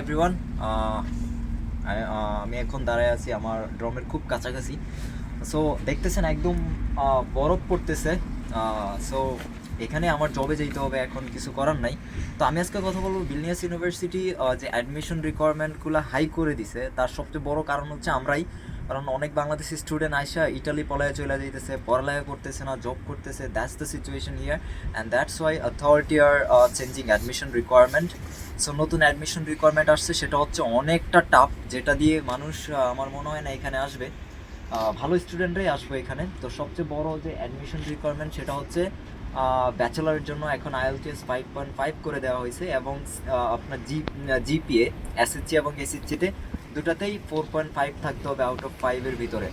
Everyone আমি এখন দাঁড়ায় আছি আমার ড্রমের খুব কাছাকাছি। সো দেখতেছেন একদম বরফ পড়তেছে সো এখানে আমার জবে যেতে হবে, এখন কিছু করার নাই। তো আমি আজকে কথা বলব বিলনিয়াস ইউনিভার্সিটি যে অ্যাডমিশন রিকোয়ারমেন্টগুলো হাই করে দিছে, তার সবচেয়ে বড় কারণ হচ্ছে আমরাই কারণ অনেক বাংলাদেশি স্টুডেন্ট আইসা ইটালি পলায় চলে যাইতেছে, পড়ালেখা করতেছে না জব করতেছে that's the situation here and that's why authority are changing admission requirement so নতুন অ্যাডমিশন রিকোয়ারমেন্ট আসছে, সেটা হচ্ছে অনেকটা টাফ যেটা দিয়ে মানুষ আমার মনে হয় না এখানে আসবে। ভালো স্টুডেন্টরাই আসবে এখানে। তো সবচেয়ে বড় যে অ্যাডমিশন রিকোয়ারমেন্ট সেটা হচ্ছে ব্যাচেলারের জন্য এখন আইএলটিএস ফাইভ পয়েন্ট ফাইভ করে দেওয়া হয়েছে এবং আপনার জি জিপিএ এসএসসি এবং এসএসসিতে দুটাতেই ফোর পয়েন্ট ফাইভ থাকতে হবে আউট অফ ফাইভের ভিতরে।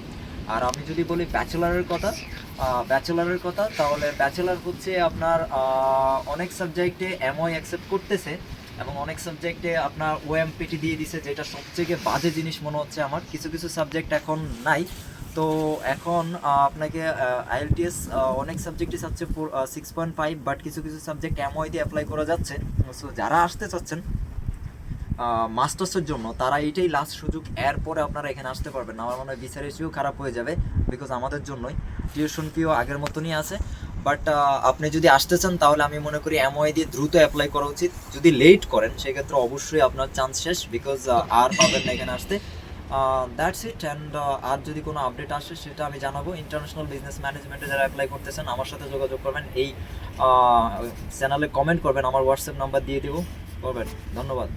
আর আমি যদি বলি ব্যাচেলারের কথা ব্যাচেলারের কথা, তাহলে ব্যাচেলার হচ্ছে আপনার অনেক সাবজেক্টে এমওই অ্যাকসেপ্ট করতেছে এবং অনেক সাবজেক্টে আপনার ওএমপিটি দিয়ে দিছে, যেটা সবথেকে বাজে জিনিস মনে হচ্ছে আমার। কিছু কিছু সাবজেক্ট এখন নাই। তো এখন আপনাকে আইএলটিএস অনেক সাবজেক্টই চাচ্ছে four six point five but কিছু কিছু সাবজেক্ট এমওই দিয়ে অ্যাপ্লাই করা যাচ্ছে। সো যারা আসতে চাচ্ছেন মাস্টার্সের জন্য, তারা এইটাই লাস্ট সুযোগ। এরপরে আপনারা এখানে আসতে পারবেন আমার মনে হয় বিচার ইস্যুও খারাপ হয়ে যাবে বিকজ আমাদের জন্যই। টিউশন ফিও আগের মতনই আছে। বাট আপনি যদি আসতে চান, তাহলে আমি মনে করি এমওআই দিয়ে দ্রুত অ্যাপ্লাই করা উচিত। যদি লেট করেন, সেক্ষেত্রে অবশ্যই আপনার চান্স শেষ বিকজ আর পাবেন না এখানে আসতে। দ্যাটস ইট অ্যান্ড আর যদি কোনো আপডেট আসে, সেটা আমি জানাব। ইন্টারন্যাশনাল বিজনেস ম্যানেজমেন্টে যারা অ্যাপ্লাই করতেছেন, আমার সাথে যোগাযোগ করবেন। এই চ্যানেলে কমেন্ট করবেন। আমার হোয়াটসঅ্যাপ নাম্বার দিয়ে দেবো। করবেন। ধন্যবাদ।